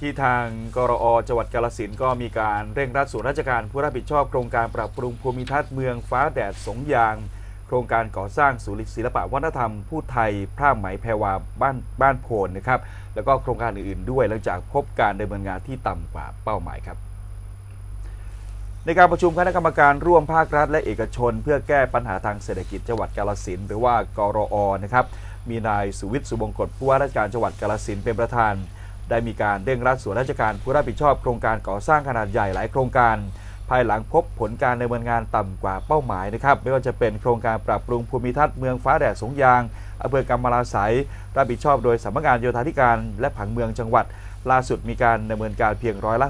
ที่ทางกรอจังหวัดกาลสินก็มีการเร่งรัดส่วนราชการผู้รับผิดชอบโครงการปรับปรุงภูมิทัศน์เมืองฟ้าแดดสงยาง โครงการก่อสร้างศูนย์ศิลปะวัฒนธรรมผู้ไทยผ้าไหมแพรวาบ้านบ้านโพนนะครับแล้วก็โครงการอื่นๆด้วยหลังจากพบการดำเนินงานที่ต่ำกว่าเป้าหมายครับในการประชุมคณะกรรมการร่วมภาครัฐและเอกชน เพื่อแก้ปัญหาทางเศรษฐกิจจังหวัดกาลสินหรือว่ากรอนะครับมีนายสุวิทย์สุบงกฎผู้ว่าราชการจังหวัดกาลสินเป็นประธาน ได้มีการเร่งรัดส่วนราชการผู้รับผิดชอบโครงการก่อสร้างขนาดใหญ่หลายโครงการ ภายหลังพบผลการดำเนินงานต่ำกว่าเป้าหมายนะครับ ไม่ว่าจะเป็นโครงการปรับปรุงภูมิทัศน์เมืองฟ้าแดดสงยางอำเภอกำมะลาไสยรับผิดชอบโดยสำนักงานโยธาธิการและผังเมืองจังหวัด ล่าสุดมีการดำเนินการเพียงร้อยละ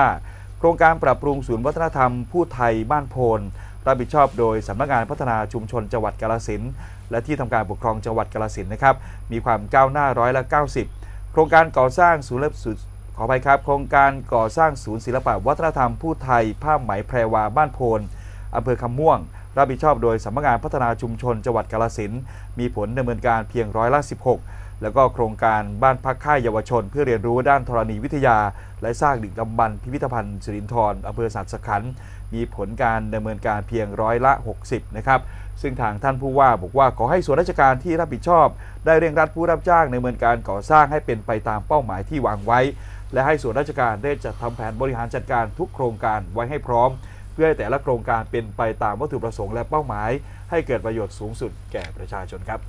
65 โครงการปรับปรุงศูนย์วัฒนธรรม ผู้ไทยบ้านโพนรับผิดชอบโดยสำนักงานพัฒนาชุมชนจังหวัดกาลสินและที่ทำการปกครองจังหวัดกาลสินนะครับมีความก้าวหน้าร้อยละ 90 ครงการก่อสร้างศูนย์ศูนย์ขออภัยครับ โครงการก่อสร้างศูนย์ศิลปะวัฒนธรรมผู้ไทยผ้าไหมแพรวาบ้านโพนอำเภอคำม่วง รับผิดชอบโดยสำนักงานพัฒนาชุมชนจังหวัดกาลสินมีผลดำเนินการเพียงร้อยละ 16 แล้วก็โครงการบ้านพักค่ายเยาวชน เพื่อเรียนรู้ด้านธรณีวิทยา และสร้างดึกดำบรรพิพิธภัณฑ์สิรินธรอำเภอสัตสขันมีผลการดำเนินการเพียงร้อยละ 60 นะครับ ซึ่งทางท่านผู้ว่าบอกว่าขอให้ส่วนราชการที่รับผิดชอบ ได้เร่งรัดผู้รับจ้างในดำเนินการก่อสร้างให้เป็นไปตามเป้าหมายที่วางไว้ และให้ส่วนราชการได้จัดทำแผนบริหารจัดการทุกโครงการไว้ให้พร้อม เพื่อให้แต่ละโครงการเป็นไปตามวัตถุประสงค์และเป้าหมาย ให้เกิดประโยชน์สูงสุดแก่ประชาชนครับ